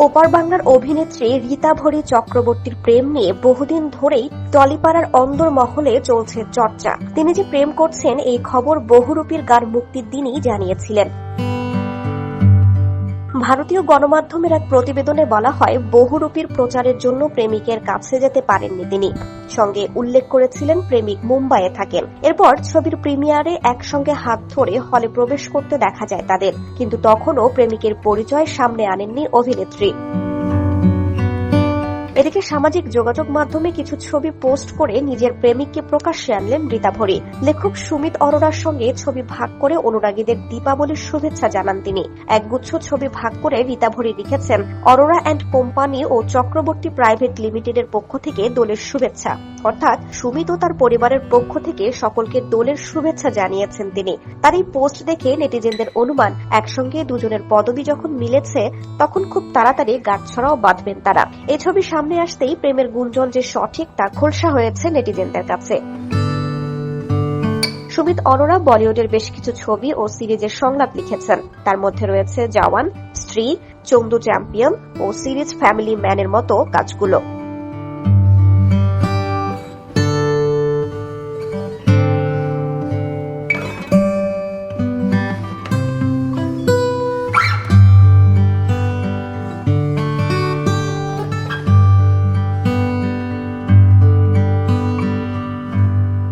ওপার বাংলার অভিনেত্রী রীতা ভরি চক্রবর্তীর প্রেম নিয়ে বহুদিন ধরেই টলিপাড়ার অন্দর মহলে চলছে চর্চা। তিনি যে প্রেম করছেন, এই খবর বহুরূপীর গান মুক্তির দিনই জানিয়েছিলেন। ভারতীয় গণমাধ্যমের এক প্রতিবেদনে বলা হয়, বহুরূপীর প্রচারের জন্য প্রেমিকের কাছে যেতে পারেননি তিনি। সঙ্গে উল্লেখ করেছিলেন, প্রেমিক মুম্বাইয়ে থাকেন। এরপর ছবির প্রিমিয়ারে একসঙ্গে হাত ধরে হলে প্রবেশ করতে দেখা যায় তাদের। কিন্তু তখনও প্রেমিকের পরিচয় সামনে আনেননি অভিনেত্রী। এদিকে সামাজিক যোগাযোগ মাধ্যমে কিছু ছবি পোস্ট করে নিজের প্রেমিককে প্রকাশ্যে আনলেন রীতা ভরি। লেখক সুমিত অরোরার সঙ্গে ছবি ভাগ করে অনুরাগীদের দীপাবলির শুভেচ্ছা জানান তিনি। একগুচ্ছ ছবি ভাগ করে রীতা ভরি লিখেছেন, অরোরা অ্যান্ড কোম্পানি ও চক্রবর্তী প্রাইভেট লিমিটেডের পক্ষ থেকে দোলের শুভেচ্ছা। অর্থাৎ সুমিত ও তার পরিবারের পক্ষ থেকে সকলকে দোলের শুভেচ্ছা জানিয়েছেন তিনি। তার এই পোস্ট দেখে নেটিজেনদের অনুমান, একসঙ্গে দুজনের পদবি যখন মিলেছে, তখন খুব তাড়াতাড়ি গাঁটছড়াও বাঁধবেন তারা। এই ছবি সামনে আসতেই প্রেমের গুঞ্জন যে সঠিক তা খোলসা হয়েছে নেটিজেনদের কাছে। সুমিত অরোরা বলিউডের বেশ কিছু ছবি ও সিরিজের সংলাপ লিখেছেন। তার মধ্যে রয়েছে জওয়ান, স্ত্রী, চন্দু চ্যাম্পিয়ন ও সিরিজ ফ্যামিলি ম্যানের মতো কাজগুলো।